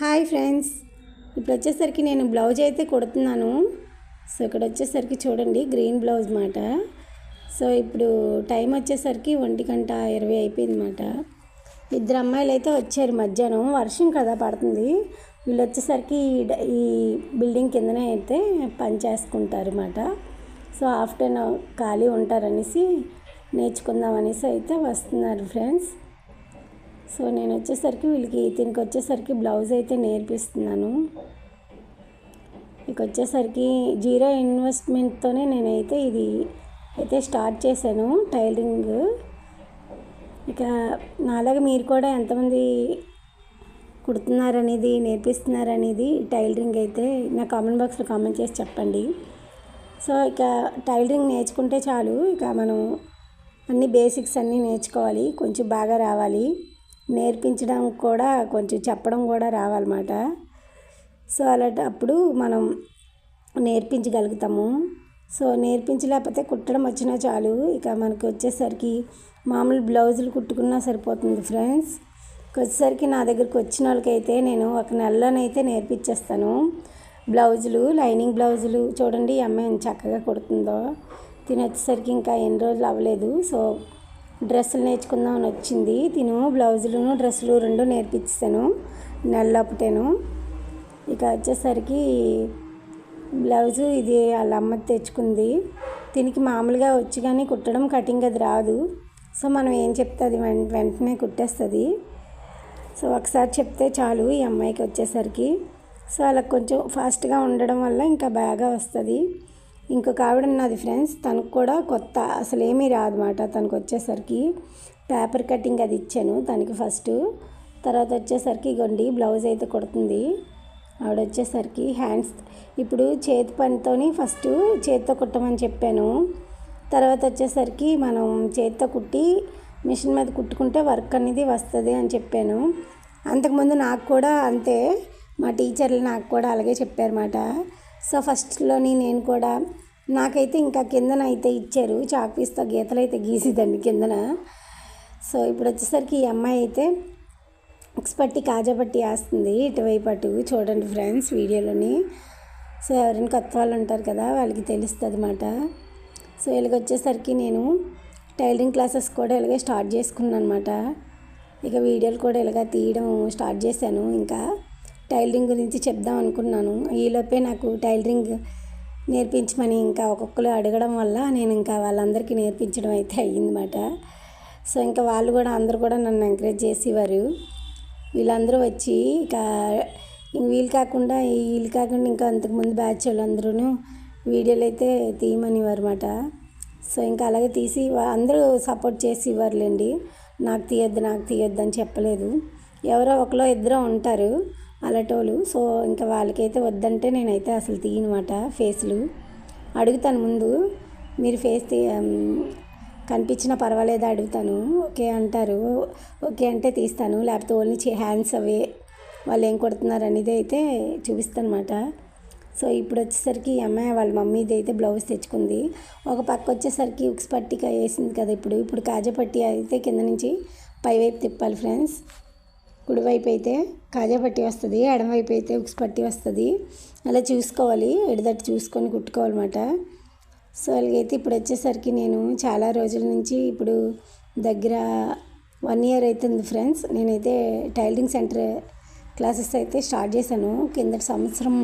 Hi friends. ఇప్పుడు వచ్చేసరికి నేను బ్లౌజ్ అయితే కుడుతున్నాను. సో ఇక్కడ వచ్చేసరికి చూడండి గ్రీన్ బ్లౌజ్ మాట. సో ఇప్పుడు టైం వచ్చేసరికి ఒంటి గంట ఇరవై అయిపోయింది ఇద్దరు అమ్మాయిలు అయితే వచ్చారు మధ్యాహ్నం. వర్షం కదా పడుతుంది. వీళ్ళు వచ్చేసరికి ఈ డ- ఈ బిల్డింగ్ కిందనే అయితే పని చేసుకుంటారు అన్నమాట సో ఆఫ్టర్నూన్ ఖాళీ ఉంటారనేసి నేర్చుకుందాం అనేసి అయితే వస్తున్నారు ఫ్రెండ్స్. సో నేను వచ్చేసరికి వీళ్ళకి దీనికి వచ్చేసరికి బ్లౌజ్ అయితే నేర్పిస్తున్నాను. ఇక వచ్చేసరికి జీరో ఇన్వెస్ట్మెంట్తోనే నేనైతే ఇది అయితే స్టార్ట్ చేశాను టైలరింగ్. ఇక నాలాగా మీరు కూడా ఎంతమంది కుడుతున్నారనేది నేర్పిస్తున్నారనేది టైలరింగ్ అయితే నా కామెంట్ బాక్స్లో కామెంట్ చేసి చెప్పండి. సో ఇక టైలరింగ్ నేర్చుకుంటే చాలు. ఇక మనం అన్ని బేసిక్స్ అన్నీ నేర్చుకోవాలి. కొంచెం బాగా రావాలి. నేర్పించడం కూడా కొంచెం చెప్పడం కూడా రావాలన్నమాట. సో అలాంటప్పుడు మనం నేర్పించగలుగుతాము. సో నేర్పించలేకపోతే కుట్టడం వచ్చినా చాలు. ఇక మనకి వచ్చేసరికి మామూలు బ్లౌజులు కుట్టుకున్నా సరిపోతుంది ఫ్రెండ్స్. వచ్చేసరికి నా దగ్గరికి వచ్చిన వాళ్ళకైతే నేను ఒక నెలలోనైతే నేర్పించేస్తాను. బ్లౌజులు లైనింగ్ బ్లౌజులు చూడండి ఈ అమ్మాయి చక్కగా కుడుతుందో. తిని వచ్చేసరికి ఇంకా ఎన్ని రోజులు అవ్వలేదు. సో డ్రెస్సులు నేర్చుకుందామని వచ్చింది. తిను బ్లౌజులను డ్రెస్సులు రెండు నేర్పించాను నెలలోపటేను ఇక వచ్చేసరికి బ్లౌజు ఇది వాళ్ళ అమ్మ తెచ్చుకుంది. దీనికి మామూలుగా వచ్చి కానీ కుట్టడం కటింగ్ అది రాదు. సో మనం ఏం చెప్తే అది వెం- వెంటనే కుట్టేస్తుంది. సో ఒకసారి చెప్తే చాలు ఈ అమ్మాయికి వచ్చేసరికి. సో అలా కొంచెం ఫాస్ట్గా ఉండడం వల్ల ఇంకా బాగా వస్తుంది. ఇంకొక ఆవిడ ఉన్నది ఫ్రెండ్స్ తనకు కూడా కొత్త అసలు ఏమీ రాదన్నమాట. తనకు వచ్చేసరికి పేపర్ కటింగ్ అది ఇచ్చాను తనకి ఫస్ట్. తర్వాత వచ్చేసరికి ఇగోండి బ్లౌజ్ అయితే కుడుతుంది. ఆవిడ వచ్చేసరికి హ్యాండ్స్ ఇప్పుడు చేతి పనితోని ఫస్ట్ చేతితో కుట్టమని చెప్పాను. తర్వాత వచ్చేసరికి మనం చేతితో కుట్టి మిషన్ మీద కుట్టుకుంటే వర్క్ అనేది వస్తుంది అని చెప్పాను. అంతకుముందు నాకు కూడా అంతే మా టీచర్లు నాకు కూడా అలాగే చెప్పారన్నమాట. సో ఫస్ట్లోని నేను కూడా నాకైతే ఇంకా కిందన అయితే ఇచ్చారు. చాక్ పీస్తో గీతలు అయితే గీసిదండి కిందన. సో ఇప్పుడు వచ్చేసరికి ఈ అమ్మాయి అయితే పట్టి కాజా పట్టి వేస్తుంది ఇటువైపు అటు చూడండి ఫ్రెండ్స్ వీడియోలోని. సో ఎవరైనా కొత్త వాళ్ళు ఉంటారు కదా వాళ్ళకి తెలుస్తుంది అనమాట సో ఇలాగ వచ్చేసరికి నేను టైలరింగ్ క్లాసెస్ కూడా ఇలాగే స్టార్ట్ చేసుకున్నాను అనమాట ఇక వీడియోలు కూడా ఇలాగ తీయడం స్టార్ట్ చేశాను ఇంకా. టైలరింగ్ గురించి చెప్దాం అనుకున్నాను. ఈలోపే నాకు టైలరింగ్ నేర్పించమని ఇంకా ఒక్కొక్కరు అడగడం వల్ల నేను ఇంకా వాళ్ళందరికీ నేర్పించడం అయితే అయ్యిందన్నమాట. సో ఇంకా వాళ్ళు కూడా అందరూ కూడా నన్ను ఎంకరేజ్ చేసేవారు. వీళ్ళందరూ వచ్చి ఇక వీళ్ళు కాకుండా వీళ్ళు కాకుండా ఇంకా అంతకుముందు బ్యాచ్ వాళ్ళందరూ వీడియోలు అయితే తీయమనేవారు అనమాట సో ఇంకా అలాగే తీసి అందరూ సపోర్ట్ చేసి ఇవ్వర్లేండి నాకు తీయొద్దు నాకు తీయొద్దు అని చెప్పలేదు. ఎవరో ఒకరో ఇద్దరు ఉంటారు. అలటోలు. సో ఇంకా వాళ్ళకైతే వద్దంటే నేనైతే అసలు తీయనమాట ఫేస్లు. అడుగుతాను ముందు మీరు ఫేస్ తీ కనిపించినా పర్వాలేదా అడుగుతాను. ఓకే అంటారు. ఓకే అంటే తీస్తాను. లేకపోతే ఓన్లీ హ్యాండ్స్ అవే. వాళ్ళు ఏం కొడుతున్నారు అనేది అయితే చూపిస్తానమాట. సో ఇప్పుడు వచ్చేసరికి ఈ అమ్మాయి వాళ్ళ మమ్మీది అయితే బ్లౌజ్ తెచ్చుకుంది. ఒక పక్క వచ్చేసరికి ఉక్స్ పట్టిక వేసింది కదా ఇప్పుడు. ఇప్పుడు కాజా పట్టి అయితే కింద నుంచి పైవైపు తిప్పాలి ఫ్రెండ్స్. కుడివైపు అయితే కాజా పట్టి వస్తుంది ఎడమవైపు అయితే ఉక్స్ పట్టి వస్తుంది. అలా చూసుకోవాలి ఎడదట్టు చూసుకొని కుట్టుకోవాలన్నమాట. సో అలాగైతే ఇప్పుడు వచ్చేసరికి నేను చాలా రోజుల నుంచి ఇప్పుడు దగ్గర వన్ ఇయర్ అవుతుంది ఫ్రెండ్స్. నేనైతే టైలరింగ్ సెంటర్ క్లాసెస్ అయితే స్టార్ట్ చేశాను. కిందటి సంవత్సరం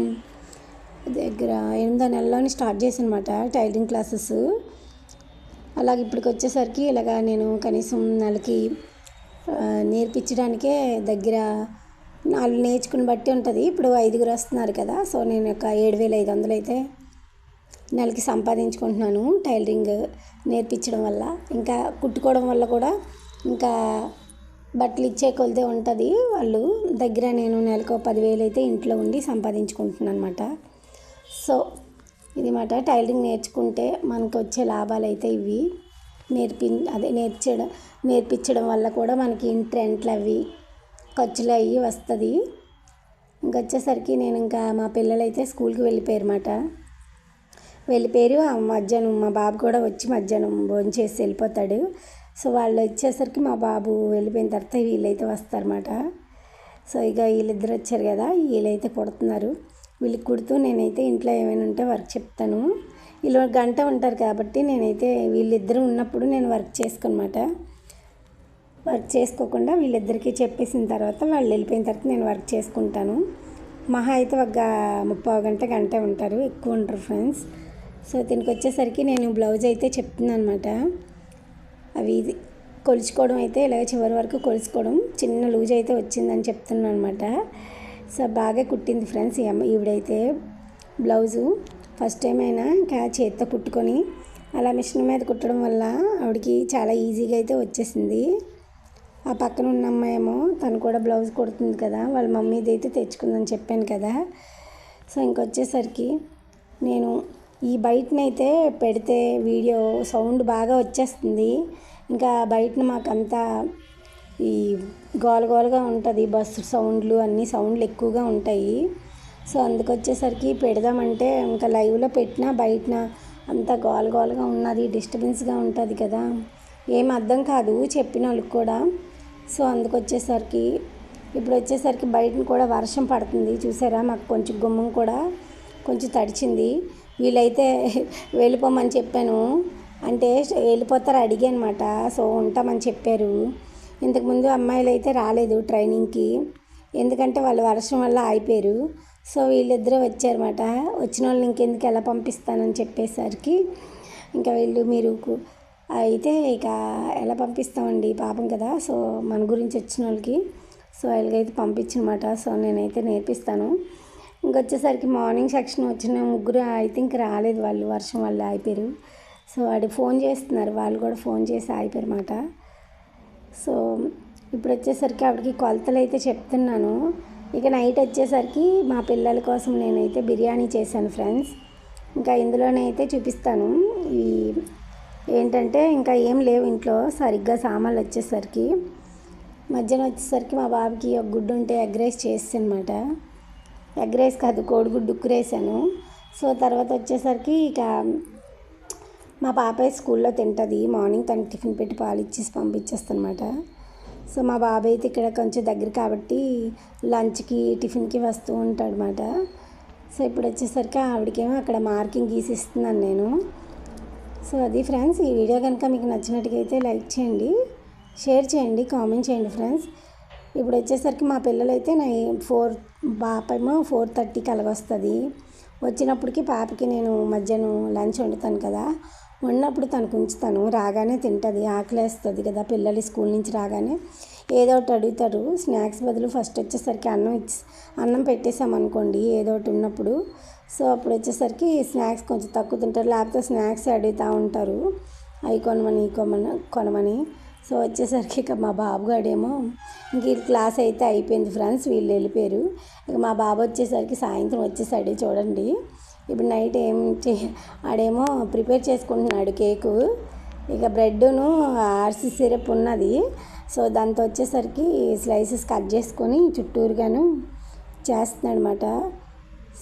దగ్గర ఎనిమిదో నెలలోనే స్టార్ట్ చేశాను అనమాట టైలరింగ్ క్లాసెస్. అలాగే ఇప్పటికి వచ్చేసరికి ఇలాగ నేను కనీసం నెలకి నేర్పించడానికే దగ్గర నాలుగు నేర్చుకుని బట్టి ఉంటుంది. ఇప్పుడు ఐదుగురు వస్తున్నారు కదా సో నేను ఒక ఏడు వేల ఐదు వందలు అయితే నెలకి సంపాదించుకుంటున్నాను టైలరింగ్ నేర్పించడం వల్ల. ఇంకా కుట్టుకోవడం వల్ల కూడా ఇంకా బట్టలు ఇచ్చే కొలితే ఉంటుంది వాళ్ళు. దగ్గర నేను నెలకు పదివేలు అయితే ఇంట్లో ఉండి సంపాదించుకుంటున్నాను అనమాట సో ఇది మాట టైలరింగ్ నేర్చుకుంటే మనకు వచ్చే లాభాలు అయితే ఇవి. నేర్పి అదే నేర్చడం నేర్పించడం వల్ల కూడా మనకి ఇంట్రెంట్లు అవి ఖర్చులు అవి వస్తుంది. ఇంకొచ్చేసరికి నేను ఇంకా మా పిల్లలు అయితే స్కూల్కి వెళ్ళిపోయారు అనమాట వెళ్ళిపోయారు మధ్యాహ్నం మా బాబు కూడా వచ్చి మధ్యాహ్నం భోంచేసి వెళ్ళిపోతాడు. సో వాళ్ళు వచ్చేసరికి మా బాబు వెళ్ళిపోయిన తర్వాత వీళ్ళైతే వస్తారన్నమాట. సో ఇక వీళ్ళిద్దరు వచ్చారు కదా వీళ్ళైతే కుడుతున్నారు. వీళ్ళకి కుడుతూ నేనైతే ఇంట్లో ఏమైనా ఉంటే వర్క్ చెప్తాను. వీళ్ళు గంట ఉంటారు కాబట్టి నేనైతే వీళ్ళిద్దరూ ఉన్నప్పుడు నేను వర్క్ చేసుకోనమాట. వర్క్ చేసుకోకుండా వీళ్ళిద్దరికీ చెప్పేసిన తర్వాత వాళ్ళు వెళ్ళిపోయిన తర్వాత నేను వర్క్ చేసుకుంటాను. మహా అయితే ఒక ముప్పై గంట గంట ఉంటారు ఎక్కువ ఉంటారు ఫ్రెండ్స్ సో దీనికి వచ్చేసరికి నేను బ్లౌజ్ అయితే చెప్తున్నాను అనమాట అవి ఇది కొలుచుకోవడం అయితే ఇలాగ చివరి వరకు కొలుచుకోవడం చిన్న లూజ్ అయితే వచ్చిందని చెప్తున్నాను అనమాట సో బాగా కుట్టింది ఫ్రెండ్స్ ఈవిడైతే బ్లౌజు. ఫస్ట్ టైం అయినా ఇంకా చేత్తో కుట్టుకొని అలా మిషన్ మీద కుట్టడం వల్ల ఆవిడకి చాలా ఈజీగా అయితే వచ్చేసింది. ఆ పక్కన ఉన్న అమ్మాయేమో తను కూడా బ్లౌజ్ కుడుతుంది కదా వాళ్ళ మమ్మీది అయితే తెచ్చుకుందని చెప్పాను కదా. సో ఇంకొచ్చేసరికి నేను ఈ బయటనైతే పెడితే వీడియో సౌండ్ బాగా వచ్చేస్తుంది. ఇంకా బయటన మాకంతా ఈ గోల గోలగా ఉంటుంది బస్సు సౌండ్లు అన్ని సౌండ్లు ఎక్కువగా ఉంటాయి. సో అందుకొచ్చేసరికి పెడదామంటే ఇంకా లైవ్లో పెట్టినా బయటన అంతా గోల గోలగా ఉన్నది డిస్టర్బెన్స్గా ఉంటుంది కదా. ఏం అర్థం కాదు చెప్పిన వాళ్ళకి కూడా. సో అందుకొచ్చేసరికి ఇప్పుడు వచ్చేసరికి బయట కూడా వర్షం పడుతుంది. చూసారా? మాకు కొంచెం గుమ్మం కూడా కొంచెం తడిచింది. వీళ్ళైతే వెళ్ళిపోమని చెప్పాను. అంటే వెళ్ళిపోతారు అడిగా అనమాట సో ఉంటామని చెప్పారు. ఇంతకుముందు అమ్మాయిలు అయితే రాలేదు ట్రైనింగ్కి. ఎందుకంటే వాళ్ళు వర్షం వల్ల ఆగిపోయారు. సో వీళ్ళిద్దరూ వచ్చారన్నమాట. వచ్చిన వాళ్ళని ఇంకెందుకు ఎలా పంపిస్తానని చెప్పేసరికి ఇంకా వీళ్ళు మీరు అయితే ఇక ఎలా పంపిస్తామండి? పాపం కదా. సో మన గురించి వచ్చిన వాళ్ళకి సో ఎలాగైతే పంపించనమాట. సో నేనైతే నేర్పిస్తాను. ఇంకొచ్చేసరికి మార్నింగ్ సెక్షన్ వచ్చిన ముగ్గురు ఐ థింక్ రాలేదు వాళ్ళు. వర్షం వల్ల ఆగిపోయారు. సో వాడి ఫోన్ చేస్తున్నారు. వాళ్ళు కూడా ఫోన్ చేసి ఆగిపోయారు అన్నమాట సో ఇప్పుడు వచ్చేసరికి ఆవిడకి కొలతలు అయితే చెప్తున్నాను. ఇక నైట్ వచ్చేసరికి మా పిల్లల కోసం నేనైతే బిర్యానీ చేశాను ఫ్రెండ్స్. ఇంకా ఇందులోనే అయితే చూపిస్తాను. ఈ ఏంటంటే ఇంకా ఏం లేవు ఇంట్లో సరిగ్గా సామాన్లు వచ్చేసరికి. మధ్యాహ్నం వచ్చేసరికి మా బాబుకి ఒక గుడ్డు ఉంటే ఎగ్ రైస్ చేస్తానమాట ఎగ్ రైస్ కాదు కోడిగుడ్డు ఉక్కురేసాను సో తర్వాత వచ్చేసరికి ఇక మా పాప స్కూల్లో తింటుంది. మార్నింగ్ తనకి టిఫిన్ పెట్టి పాలు ఇచ్చేసి పంపించేస్తానమాట. సో మా బాబాయ్ అయితే ఇక్కడ కొంచెం దగ్గర కాబట్టి లంచ్కి టిఫిన్కి వస్తూ ఉంటాడు అనమాట సో ఇప్పుడు వచ్చేసరికి ఆవిడకేమో అక్కడ మార్కింగ్ గీసి ఇస్తున్నాను నేను. సో అది ఫ్రెండ్స్ ఈ వీడియో కనుక మీకు నచ్చినట్టుగా అయితే లైక్ చేయండి షేర్ చేయండి కామెంట్ చేయండి ఫ్రెండ్స్. ఇప్పుడు వచ్చేసరికి మా పిల్లలు అయితే నా ఫోర్ పాప ఏమో ఫోర్ థర్టీకి అలాగొస్తుంది వచ్చినప్పటికి పాపకి నేను మధ్యాహ్నం లంచ్ వండుతాను కదా. వండినప్పుడు తనకు ఉంచుతాను రాగానే తింటుంది. ఆకలేస్తుంది కదా. పిల్లలు స్కూల్ నుంచి రాగానే ఏదో ఒకటి అడుగుతారు. స్నాక్స్ బదులు ఫస్ట్ వచ్చేసరికి అన్నం ఇచ్చి అన్నం పెట్టేసామనుకోండి ఏదో ఒకటి ఉన్నప్పుడు. సో అప్పుడు వచ్చేసరికి స్నాక్స్ కొంచెం తక్కువ తింటారు. లేకపోతే స్నాక్స్ అడుగుతూ ఉంటారు. అవి కొనమని కొనమని కొనమని. సో వచ్చేసరికి ఇక మా బాబు గాడేమో ఇంక ఈ క్లాస్ అయితే అయిపోయింది ఫ్రెండ్స్. వీళ్ళు వెళ్ళిపోయారు. ఇక మా బాబు వచ్చేసరికి సాయంత్రం వచ్చేసాడు చూడండి. ఇప్పుడు నైట్ ఏం చే ఆడేమో ప్రిపేర్ చేసుకుంటున్నాడు కేకు. ఇక బ్రెడ్ను ఆర్సి సిరప్ ఉన్నది. సో దాంతో వచ్చేసరికి స్లైసెస్ కట్ చేసుకొని చుట్టూరుగాను చేస్తున్నాడు అనమాట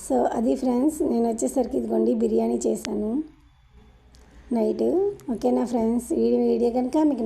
సో అది ఫ్రెండ్స్ నేను వచ్చేసరికి ఇదిగోండి బిర్యానీ చేశాను నైట్. ఓకేనా ఫ్రెండ్స్? ఈ వీడియో కనుక మీకు